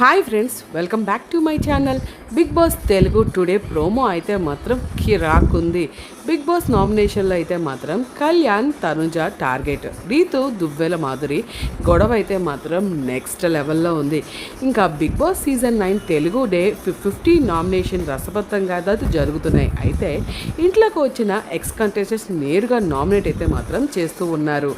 Hi friends welcome back to my channel Bigg Boss Telugu today promo అయితే మాత్రం కిరాక్ ఉంది. బిగ్ బాస్ నామినేషన్లో అయితే మాత్రం కళ్యాణ్ తనుజ టార్గెట్ రీతు దువ్వెల మాధురి గొడవ అయితే మాత్రం నెక్స్ట్ లెవెల్లో ఉంది. ఇంకా Bigg Boss season nine Telugu day fifty nomination రసబద్ధంగా దాదాపు జరుగుతున్నాయి. అయితే ఇంట్లోకి వచ్చిన ఎక్స్ కంటెస్టెంట్స్ నేరుగా నామినేట్ అయితే మాత్రం చేస్తూ ఉన్నారు.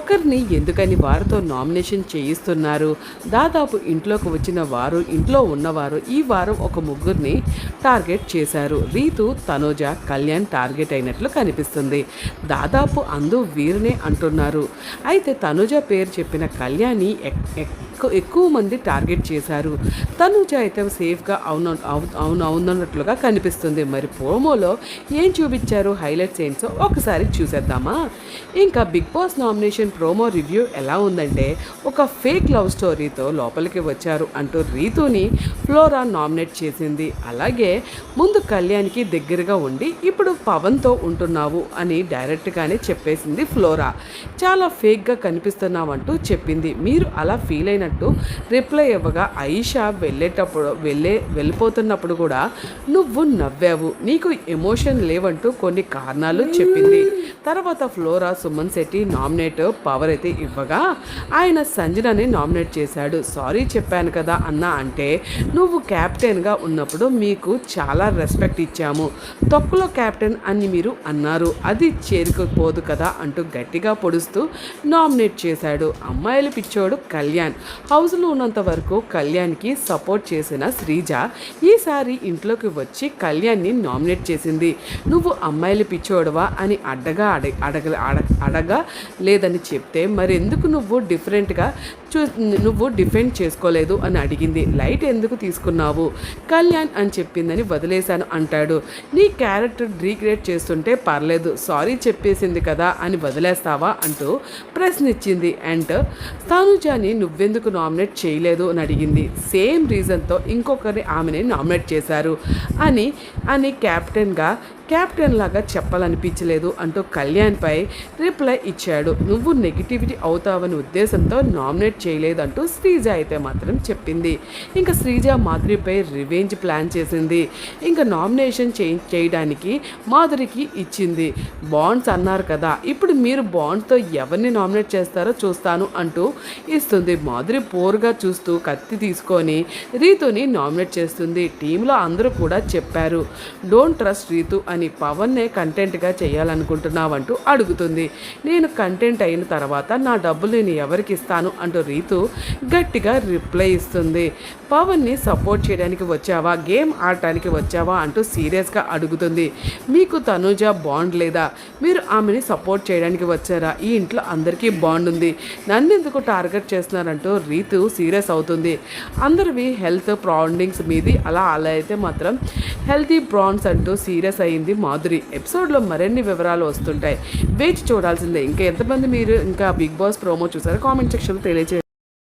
ఒకరిని ఎందుకని వారితో నామినేషన్ చేయిస్తున్నారు? దాదాపు ఇంట్లోకి వచ్చిన వారు ఇంట్లో ఉన్నవారు ఈ వారం ఒక ముగ్గురిని టార్గెట్ చేశారు. రీతు తనోజ కళ్యాణ్ టార్గెట్ అయినట్లు కనిపిస్తుంది. దాదాపు అందు వీరినే అంటున్నారు. అయితే తనుజ పేరు చెప్పిన కళ్యాణి ఎక్- ఎక్కు- ఎక్కువ మంది టార్గెట్ చేశారు. తనుజ అయితే సేఫ్గా అవును అవు- అవును అవునన్నట్లుగా కనిపిస్తుంది. మరి ప్రోమోలో ఏం చూపించారు? హైలైట్స్ ఏంటో ఒకసారి చూసేద్దామా? ఇంకా Bigg Boss nomination promo review ఎలా ఉందంటే ఒక ఫేక్ లవ్ స్టోరీతో లోపలికి వచ్చారు. అంటూ రీతుని ఫ్లోరా నామినేట్ చేసింది. అలాగే ముందు కళ్యాణ్కి దగ్గరగా ఉండి ఇప్పుడు పవన్తో ఉంటున్నావు అని డైరెక్ట్గానే చెప్పేసింది ఫ్లోరా. చాలా ఫేక్గా కనిపిస్తున్నావంటూ చెప్పింది. మీరు అలా ఫీల్ అయినట్టు రిప్లై ఇవ్వగా ఐషా వెళ్ళేటప్పుడు వెళ్ళే వెళ్ళిపోతున్నప్పుడు కూడా నువ్వు నవ్వావు. నీకు ఎమోషన్ లేవంటూ కొన్ని కారణాలు చెప్పింది. తర్వాత flora Suman Shetty nominate power అయితే ఇవ్వగా ఆయన సంజనని నామినేట్ చేశాడు. సారీ చెప్పాను కదా అన్న అంటే నువ్వు క్యాప్టెన్గా ఉన్నప్పుడు మీకు చాలా రెస్పెక్ట్ ఇచ్చాము. తొక్కులో క్యాప్టెన్ అని మీరు అన్నారు. అది చేరుకుపోదు కదా అంటూ గట్టిగా పొడుస్తూ నామినేట్ చేశాడు. అమ్మాయిలు పిచ్చోడు కళ్యాణ్. హౌస్లో ఉన్నంత వరకు కళ్యాణ్కి సపోర్ట్ చేసిన శ్రీజ ఈసారి ఇంట్లోకి వచ్చి కళ్యాణ్ని నామినేట్ చేసింది. నువ్వు అమ్మాయిలు పిచ్చోడవా అని అడ్డగా అడగ అడగ అడగ అడగా లేదని చెప్తే మరెందుకు నువ్వు డిఫరెంట్గా చూ నువ్వు డిఫెండ్ చేసుకోలేదు అని అడిగింది. లైట్ ఎందుకు తీసుకున్నావు? కళ్యాణ్ అని చెప్పిందని వదిలేశాను అంటాడు. నీ క్యారెక్టర్ రీక్రియేట్ చేస్తుంటే పర్లేదు సారీ చెప్పేసింది కదా అని వదిలేస్తావా అంటూ ప్రశ్నించింది. అండ్ తనుజాని నువ్వెందుకు నామినేట్ చేయలేదు అని అడిగింది. సేమ్ రీజన్తో ఇంకొకరిని ఆమెని నామినేట్ చేశారు అని అని క్యాప్టెన్గా క్యాప్టెన్ లాగా చెప్పాలనిపించలేదు అంటూ కళ్యాణ్పై రిప్లై ఇచ్చాడు. నువ్వు నెగిటివిటీ అవుతావని ఉద్దేశంతో నామినేట్ చేయలేదంటూ శ్రీజ అయితే మాత్రం చెప్పింది. ఇంకా శ్రీజ మాధురిపై రివెంజ్ ప్లాన్ చేసింది. ఇంకా నామినేషన్ చేంజ్ చేయడానికి మాధురికి ఇచ్చింది. బాండ్స్ అన్నారు కదా ఇప్పుడు మీరు బాండ్స్తో ఎవరిని నామినేట్ చేస్తారో చూస్తాను అంటూ ఇస్తుంది. మాధురి పోరుగా చూస్తూ కత్తి తీసుకొని రీతుని నామినేట్ చేస్తుంది. టీంలో అందరూ కూడా చెప్పారు. డోంట్ ట్రస్ట్ రీతు అని పవన్నే కంటెంట్గా చేయాలనుకుంటున్నావంటూ అడుగుతుంది. నేను కంటెంట్ అయిన తర్వాత నా డబ్బులు నేను ఎవరికి ఇస్తాను అంటూ రీతు గట్టిగా రిప్లై ఇస్తుంది. పవన్ని సపోర్ట్ చేయడానికి వచ్చావా? గేమ్ ఆడటానికి వచ్చావా? అంటూ సీరియస్గా అడుగుతుంది. మీకు తనుజ బాండ్ లేదా? మీరు ఆమెని సపోర్ట్ చేయడానికి వచ్చారా? ఈ ఇంట్లో అందరికీ బాండ్ ఉంది. నన్ను ఎందుకు టార్గెట్ చేస్తున్నారంటూ రీతు సీరియస్ అవుతుంది. అందరివి హెల్త్ ప్రాండింగ్స్ మీది అలా అలా అయితే మాత్రం హెల్తీ బ్రాండ్స్ అంటూ సీరియస్ అయింది మాధురి ఎపిసోడ్లో మరిన్ని వివరాలు వస్తుంటాయి. వేచి చూడాల్సిందే. ఇంకా ఎంతమంది మీరు ఇంకా బిగ్ బాస్ ప్రోమో చూసారో కామెంట్ సెక్షన్లో తెలియజేయండి